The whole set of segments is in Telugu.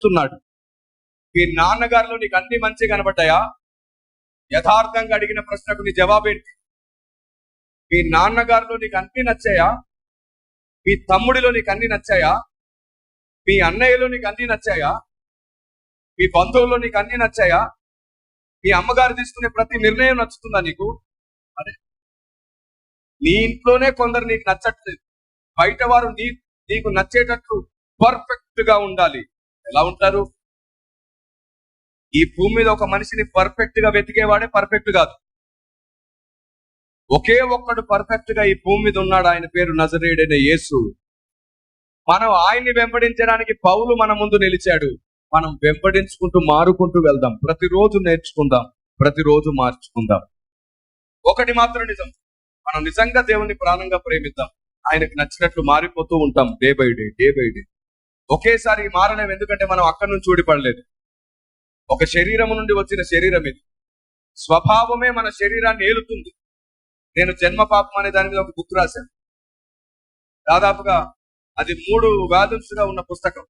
చెప్తున్నాడు. మీ నాన్నగారిలో నీకు అన్ని మంచి కనబడ్డాయా? యథార్థంగా అడిగిన ప్రశ్నకు నీ జవాబేంటి? మీ నాన్నగారిలో నీకు అన్ని నచ్చాయా? మీ తమ్ముడిలో నీకు అన్ని నచ్చాయా? మీ అన్నయ్యలో నీకు అన్ని నచ్చాయా? మీ బంధువుల్లో నీకు అన్ని నచ్చాయా? మీ అమ్మగారు తీసుకునే ప్రతి నిర్ణయం నచ్చుతుందా నీకు? అదే. నీ ఇంట్లోనే కొందరు నీకు నచ్చట్లేదు. బయట వారు నీ నీకు నచ్చేటట్లు పర్ఫెక్ట్గా ఉండాలి. ఎలా ఉంటారు? ఈ భూమి మీద ఒక మనిషిని పర్ఫెక్ట్గా వెతికేవాడే పర్ఫెక్ట్ కాదు. ఒకే ఒక్కడు పర్ఫెక్ట్గా ఈ భూమి మీద ఉన్నాడు ఆయన పేరు నజరేడైన యేసు. మనం ఆయన్ని వెంబడించడానికి పౌలు మన ముందు నిలిచాడు. మనం వెంబడించుకుంటూ మారుకుంటూ వెళ్దాం. ప్రతిరోజు నేర్చుకుందాం ప్రతిరోజు మార్చుకుందాం. ఒకటి మాత్రం నిజం. మనం నిజంగా దేవుని ప్రాణంగా ప్రేమిద్దాం. ఆయనకు నచ్చినట్లు మారిపోతూ ఉంటాం day by day day by day. ఒకేసారి మారలేము ఎందుకంటే మనం అక్కడి నుంచి చూడిపడలేదు ఒక శరీరం నుండి వచ్చిన శరీరం ఇది. స్వభావమే మన శరీరాన్ని ఏలుతుంది. నేను జన్మ పాపం అనే దాని మీద ఒక బుక్ రాశాను. దాదాపుగా అది మూడు వాల్యూమ్స్గా ఉన్న పుస్తకం.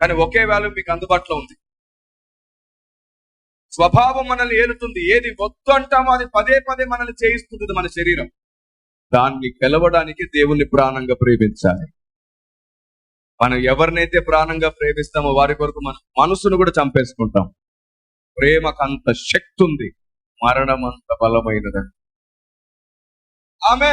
కానీ ఒకే వాల్యూమ్ మీకు అందుబాటులో ఉంది. స్వభావం మనల్ని ఏలుతుంది. ఏది వద్దు అంటామో అది పదే పదే మనల్ని చేయిస్తుంటుంది మన శరీరం. దాన్ని గెలవడానికి దేవుణ్ణి ప్రాణంగా ప్రేమించాలి. మనం ఎవరినైతే ప్రాణంగా ప్రేమిస్తామో వారి కొరకు మన మనసును కూడా చంపేసుకుంటాం. ప్రేమకు అంత శక్తి ఉంది మరణం అంత బలమైనదని ఆమె